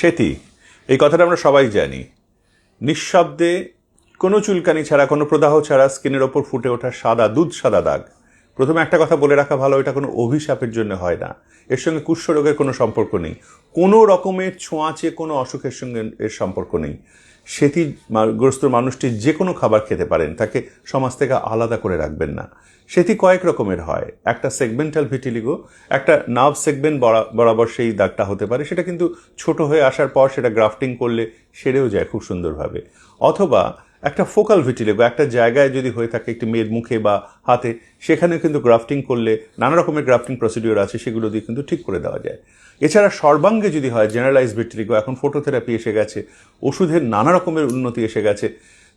সেতি এই কথাটা আমরা সবাই জানি। নিঃশব্দে কোনো চুলকানি ছাড়া, কোনো প্রদাহ ছাড়া স্কিনের ওপর ফুটে ওঠা সাদা দুধ সাদা দাগ। প্রথমে একটা কথা বলে রাখা ভালো, এটা কোনো অভিশাপের জন্য হয় না। এর সঙ্গে কুষ্ঠ রোগের কোনো সম্পর্ক নেই। কোনো রকমের ছোঁয়াচে, কোনো অসুখের সঙ্গে এর সম্পর্ক নেই। সেটি গ্রস্ত মানুষটি যে কোনো খাবার খেতে পারেন, তাকে সমাজ থেকে আলাদা করে রাখবেন না। সেটি কয়েক রকমের হয়। একটা সেগমেন্টাল ভিটিলিগো, একটা নার্ভ সেগমেন্ট বরাবর সেই দাগটা হতে পারে। সেটা কিন্তু ছোট হয়ে আসার পর সেটা গ্রাফটিং করলে সেরেও যায় খুব সুন্দরভাবে। অথবা একটা ফোকাল ভিটিলেগো একটা জায়গায় যদি হয়ে থাকে একটি মেয়ের মুখে বা হাতে সেখানে কিন্তু গ্রাফটিং করলে নানা রকমের গ্রাফটিং প্রসিডিওর আছে, সেগুলো দিয়ে কিন্তু ঠিক করে দেওয়া যায়। এছাড়া সর্বাঙ্গে যদি হয় জেনারেলাইজ ভিটিলেগো এখন ফটোথেরাপি এসে গেছে, ওষুধের নানা রকমের উন্নতি এসে গেছে।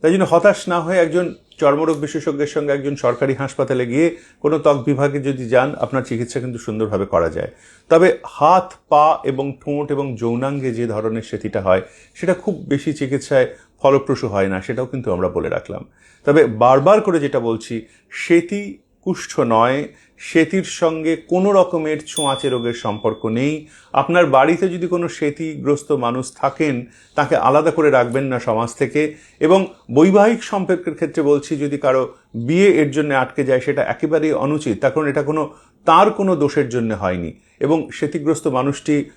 তাই জন্য হতাশ না হয়ে একজন চর্মরোগ বিশেষজ্ঞের সঙ্গে একজন সরকারি হাসপাতালে গিয়ে কোনো ত্বক বিভাগে যদি যান, আপনার চিকিৎসা কিন্তু সুন্দরভাবে করা যায়। তবে হাত, পা এবং ঠোঁট এবং যৌনাঙ্গে যে ধরনের সেতিটা হয়, সেটা খুব বেশি চিকিৎসায় ফলপ্রসূ হয় না, সেটাও কিন্তু আমরা বলে রাখলাম। তবে বারবার করে যেটা বলছি সেতি কুষ্ঠ নয়, সেতির সঙ্গে কোনো রকমের ছোঁয়াচে রোগের সম্পর্ক নেই। আপনার বাড়িতে যদি কোনো সেতিগ্রস্ত মানুষ থাকেন, তাকে আলাদা করে রাখবেন না সমাজ থেকে। এবং বৈবাহিক সম্পর্কের ক্ষেত্রে বলছি, যদি কারও বিয়ে এর জন্য আটকে যায়, সেটা একেবারেই অনুচিত। তার কারণ এটা কোনো, তার কোনো দোষের জন্য হয়নি। এবং সেতিগ্রস্ত মানুষটি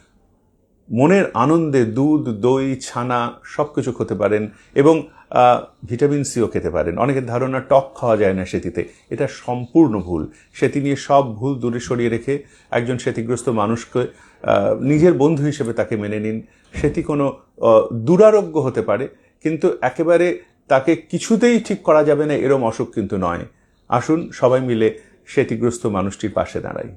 মনের আনন্দে দুধ, দই, ছানা সব কিছু খেতে পারেন এবং ভিটামিন সিও খেতে পারেন। অনেকের ধারণা টক খাওয়া যায় না সেতিতে এটা সম্পূর্ণ ভুল। সেতি নিয়ে সব ভুল দূরে সরিয়ে রেখে একজন সেতিগ্রস্ত মানুষকে নিজের বন্ধু হিসেবে তাকে মেনে নিন। সেটি কোনো দুরারোগ্য হতে পারে, কিন্তু একেবারে তাকে কিছুতেই ঠিক করা যাবে না এরম অসুখ কিন্তু নয়। আসুন সবাই মিলে সেতিগ্রস্ত মানুষটির পাশে দাঁড়াই।